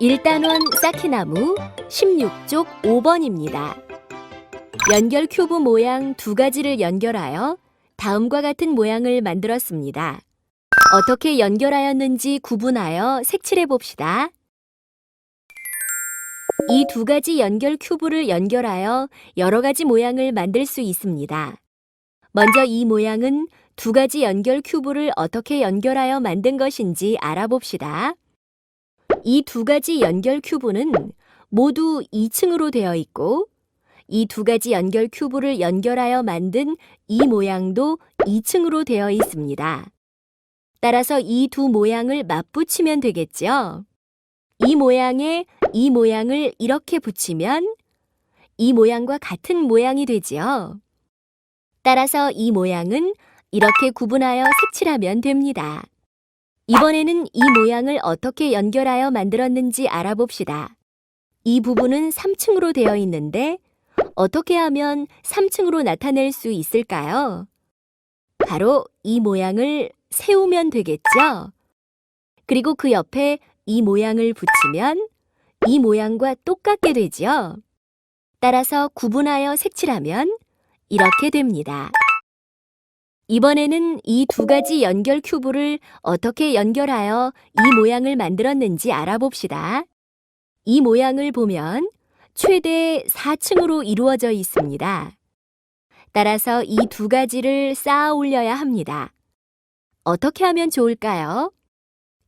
1단원 쌓기나무 16쪽 5번입니다. 연결 큐브 모양 두 가지를 연결하여 다음과 같은 모양을 만들었습니다. 어떻게 연결하였는지 구분하여 색칠해 봅시다. 이 두 가지 연결 큐브를 연결하여 여러 가지 모양을 만들 수 있습니다. 먼저 이 모양은 두 가지 연결 큐브를 어떻게 연결하여 만든 것인지 알아봅시다. 이 두 가지 연결 큐브는 모두 2층으로 되어 있고 이 두 가지 연결 큐브를 연결하여 만든 이 모양도 2층으로 되어 있습니다. 따라서 이 두 모양을 맞붙이면 되겠죠. 이 모양에 이 모양을 이렇게 붙이면 이 모양과 같은 모양이 되지요. 따라서 이 모양은 이렇게 구분하여 색칠하면 됩니다. 이번에는 이 모양을 어떻게 연결하여 만들었는지 알아봅시다. 이 부분은 3층으로 되어 있는데 어떻게 하면 3층으로 나타낼 수 있을까요? 바로 이 모양을 세우면 되겠죠? 그리고 그 옆에 이 모양을 붙이면 이 모양과 똑같게 되지요? 따라서 구분하여 색칠하면 이렇게 됩니다. 이번에는 이 두 가지 연결 큐브를 어떻게 연결하여 이 모양을 만들었는지 알아봅시다. 이 모양을 보면 최대 4층으로 이루어져 있습니다. 따라서 이 두 가지를 쌓아 올려야 합니다. 어떻게 하면 좋을까요?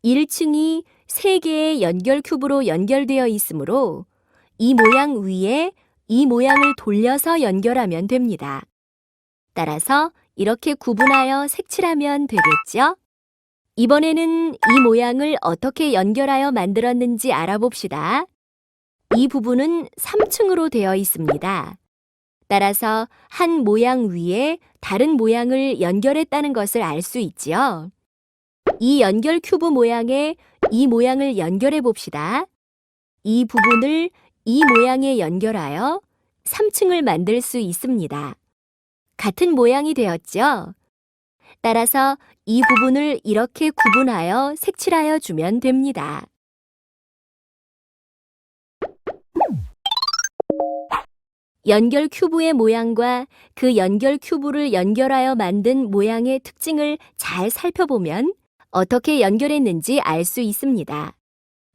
1층이 3개의 연결 큐브로 연결되어 있으므로 이 모양 위에 이 모양을 돌려서 연결하면 됩니다. 따라서 이렇게 구분하여 색칠하면 되겠죠? 이번에는 이 모양을 어떻게 연결하여 만들었는지 알아봅시다. 이 부분은 3층으로 되어 있습니다. 따라서 한 모양 위에 다른 모양을 연결했다는 것을 알 수 있지요. 이 연결 큐브 모양에 이 모양을 연결해 봅시다. 이 부분을 이 모양에 연결하여 3층을 만들 수 있습니다. 같은 모양이 되었죠? 따라서 이 부분을 이렇게 구분하여 색칠하여 주면 됩니다. 연결 큐브의 모양과 그 연결 큐브를 연결하여 만든 모양의 특징을 잘 살펴보면 어떻게 연결했는지 알 수 있습니다.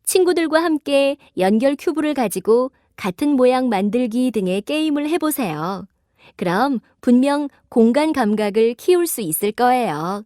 친구들과 함께 연결 큐브를 가지고 같은 모양 만들기 등의 게임을 해보세요. 그럼 분명 공간 감각을 키울 수 있을 거예요.